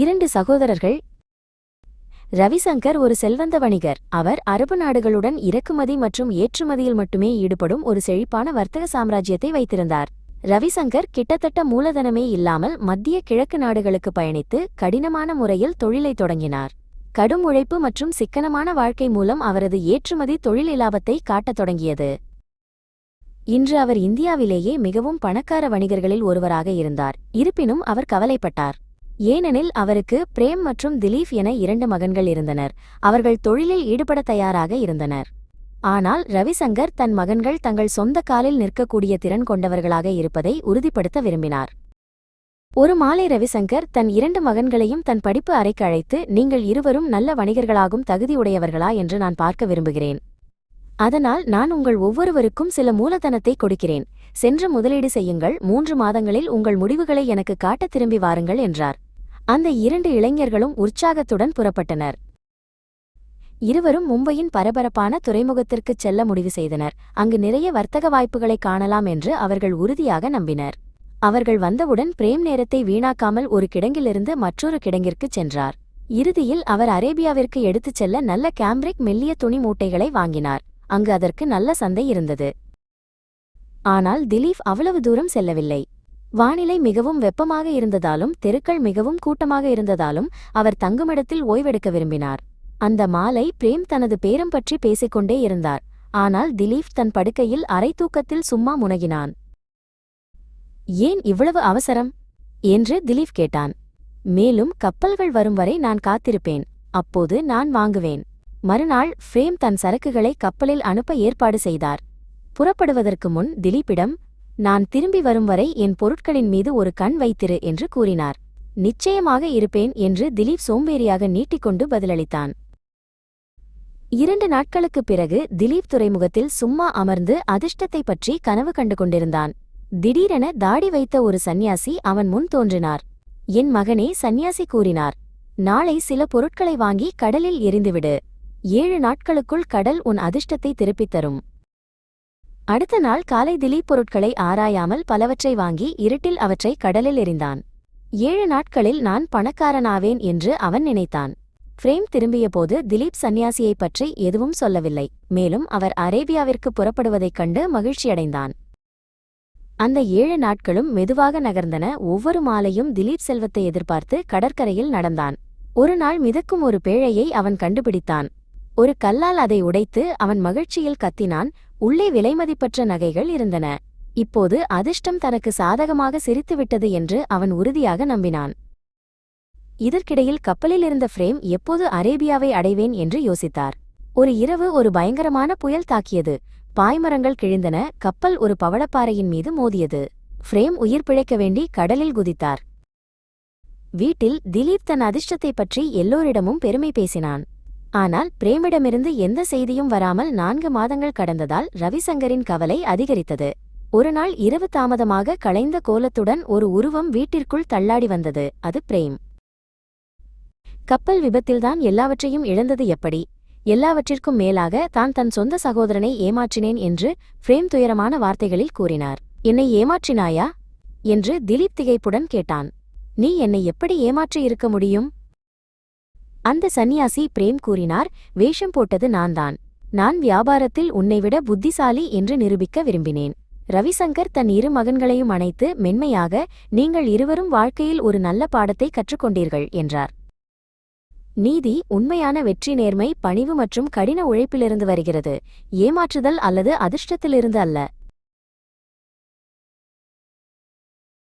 இரண்டு சகோதரர்கள். ரவிசங்கர் ஒரு செல்வந்த வணிகர் அவர் அரபு நாடுகளுடன் இறக்குமதி மற்றும் ஏற்றுமதியில் மட்டுமே ஈடுபடும் ஒரு செழிப்பான வர்த்தக சாம்ராஜ்யத்தை வைத்திருந்தார். ரவிசங்கர் கிட்டத்தட்ட மூலதனமே இல்லாமல் மத்திய கிழக்கு நாடுகளுக்கு பயணித்து கடினமான முறையில் தொழிலை தொடங்கினார். கடும் உழைப்பு மற்றும் சிக்கனமான வாழ்க்கை மூலம் அவரது ஏற்றுமதி தொழில் இலாபத்தை காட்டத் தொடங்கியது. இன்று அவர் இந்தியாவிலேயே மிகவும் பணக்கார வணிகர்களில் ஒருவராக இருந்தார். இருப்பினும் அவர் கவலைப்பட்டார். ஏனெனில் அவருக்கு பிரேம் மற்றும் திலீப் என இரண்டு மகன்கள் இருந்தனர். அவர்கள் தொழிலில் ஈடுபட தயாராக இருந்தனர். ஆனால் ரவிசங்கர் தன் மகன்கள் தங்கள் சொந்த காலில் நிற்கக்கூடிய திறன் கொண்டவர்களாக இருப்பதை உறுதிப்படுத்த விரும்பினார். ஒரு மாலை ரவிசங்கர் தன் இரண்டு மகன்களையும் தன் படிப்பு அறைக்கு அழைத்து நீங்கள் இருவரும் நல்ல வணிகர்களாகும் தகுதியுடையவர்களா? என்று நான் பார்க்க விரும்புகிறேன். அதனால் நான் உங்கள் ஒவ்வொருவருக்கும் சில மூலதனத்தை கொடுக்கிறேன். சென்று முதலீடு செய்யுங்கள். மூன்று மாதங்களில் உங்கள் முடிவுகளை எனக்கு காட்ட திரும்பி வாருங்கள் என்றார். அந்த இரண்டு இளைஞர்களும் உற்சாகத்துடன் புறப்பட்டனர். இருவரும் மும்பையின் பரபரப்பான துறைமுகத்திற்குச் செல்ல முடிவு செய்தனர். அங்கு நிறைய வர்த்தக வாய்ப்புகளை காணலாம் என்று அவர்கள் உறுதியாக நம்பினர். அவர்கள் வந்தவுடன் பிரேம் நேரத்தை வீணாக்காமல் ஒரு கிடங்கிலிருந்து மற்றொரு கிடங்கிற்குச் சென்றார். இறுதியில் அவர் அரேபியாவிற்கு எடுத்துச் செல்ல நல்ல கேம்பிரிக் மெல்லிய துணி மூட்டைகளை வாங்கினார். அங்கு அதற்கு நல்ல சந்தை இருந்தது. ஆனால் திலீப் அவ்வளவு தூரம் செல்லவில்லை. வானிலை மிகவும் வெப்பமாக இருந்ததாலும் தெருக்கள் மிகவும் கூட்டமாக இருந்ததாலும் அவர் தங்குமிடத்தில் ஓய்வெடுக்க விரும்பினார். அந்த மாலை பிரேம் தனது பேரம் பற்றி பேசிக்கொண்டே இருந்தார். ஆனால் திலீப் தன் படுக்கையில் அரை தூக்கத்தில் சும்மா முனகினான். ஏன் இவ்வளவு அவசரம்? என்று திலீப் கேட்டான். மேலும் கப்பல்கள் வரும் வரை நான் காத்திருப்பேன். அப்போது நான் வாங்குவேன். மறுநாள் ஃப்ரேம் தன் சரக்குகளை கப்பலில் அனுப்ப ஏற்பாடு செய்தார். புறப்படுவதற்கு முன் திலீப்பிடம் நான் திரும்பி வரும் வரை என் பொருட்களின் மீது ஒரு கண் வைத்திரு என்று கூறினார். நிச்சயமாக இருப்பேன் என்று திலீப் சோம்பேறியாக நீட்டிக்கொண்டு பதிலளித்தான். இரண்டு நாட்களுக்குப் பிறகு திலீப் துறைமுகத்தில் சும்மா அமர்ந்து அதிர்ஷ்டத்தை பற்றி கனவு கண்டு கொண்டிருந்தான். திடீரென தாடி வைத்த ஒரு சந்நியாசி அவன் முன் தோன்றினார். என் மகனே சந்நியாசி கூறினார் நாளை சில பொருட்களை வாங்கி கடலில் எரிந்துவிடு ஏழு நாட்களுக்குள் கடல் உன் அதிர்ஷ்டத்தை திருப்பித் தரும். அடுத்த நாள் காலை திலீப் பொருட்களை ஆராயாமல் பலவற்றை வாங்கி இருட்டில் அவற்றை கடலில் எறிந்தான். ஏழு நாட்களில் நான் பணக்காரனாவேன் என்று அவன் நினைத்தான். பிரேம் திரும்பியபோது திலீப் சந்நியாசியைப் பற்றி எதுவும் சொல்லவில்லை. மேலும் அவர் அரேபியாவிற்கு புறப்படுவதைக் கண்டு மகிழ்ச்சியடைந்தான். அந்த ஏழு நாட்களும் மெதுவாக நகர்ந்தன. ஒவ்வொரு மாலையும் திலீப் செல்வத்தை எதிர்பார்த்து கடற்கரையில் நடந்தான். ஒரு நாள் மிதக்கும் ஒரு பேழையை அவன் கண்டுபிடித்தான். ஒரு கல்லால் அதை உடைத்து அவன் மகிழ்ச்சியில் கத்தினான். உள்ளே விலைமதிப்பற்ற நகைகள் இருந்தன. இப்போது அதிர்ஷ்டம் தனக்கு சாதகமாக சிரித்துவிட்டது என்று அவன் உறுதியாக நம்பினான். இதற்கிடையில் கப்பலில் இருந்த ஃப்ரேம் எப்போது அரேபியாவை அடைவேன் என்று யோசித்தார். ஒரு இரவு ஒரு பயங்கரமான புயல் தாக்கியது. பாய்மரங்கள் கிழிந்தன. கப்பல் ஒரு பவளப்பாறையின் மீது மோதியது. ஃப்ரேம் உயிர் பிழைக்க வேண்டி கடலில் குதித்தார். வீட்டில் திலீப் தன் அதிர்ஷ்டத்தைப் பற்றி எல்லோரிடமும் பெருமை பேசினான். ஆனால் பிரேமிடமிருந்து எந்த செய்தியும் வராமல் நான்கு மாதங்கள் கடந்ததால் ரவிசங்கரின் கவலை அதிகரித்தது. ஒருநாள் இரவு தாமதமாக களைந்த கோலத்துடன் ஒரு உருவம் வீட்டிற்குள் தள்ளாடி வந்தது. அது பிரேம். கப்பல் விபத்தில்தான் எல்லாவற்றையும் இழந்தது எப்படி? எல்லாவற்றிற்கும் மேலாக தான் தன் சொந்த சகோதரனை ஏமாற்றினேன் என்று பிரேம் துயரமான வார்த்தைகளில் கூறினார். என்னை ஏமாற்றினாயா? என்று திலீப் திகைப்புடன் கேட்டான். நீ என்னை எப்படி ஏமாற்றி இருக்க முடியும்? அந்த சந்நியாசி பிரேம் கூறினார் வேஷம் போட்டது நான்தான். நான் வியாபாரத்தில் உன்னைவிட புத்திசாலி என்று நிரூபிக்க விரும்பினேன். ரவிசங்கர் தன் இரு மகன்களையும் அணைத்து மென்மையாக நீங்கள் இருவரும் வாழ்க்கையில் ஒரு நல்ல பாடத்தை கற்றுக்கொண்டீர்கள் என்றார். நீதி உண்மையான வெற்றி நேர்மை பணிவு மற்றும் கடின உழைப்பிலிருந்து வருகிறது. ஏமாற்றுதல் அல்லது அதிர்ஷ்டத்திலிருந்து அல்ல.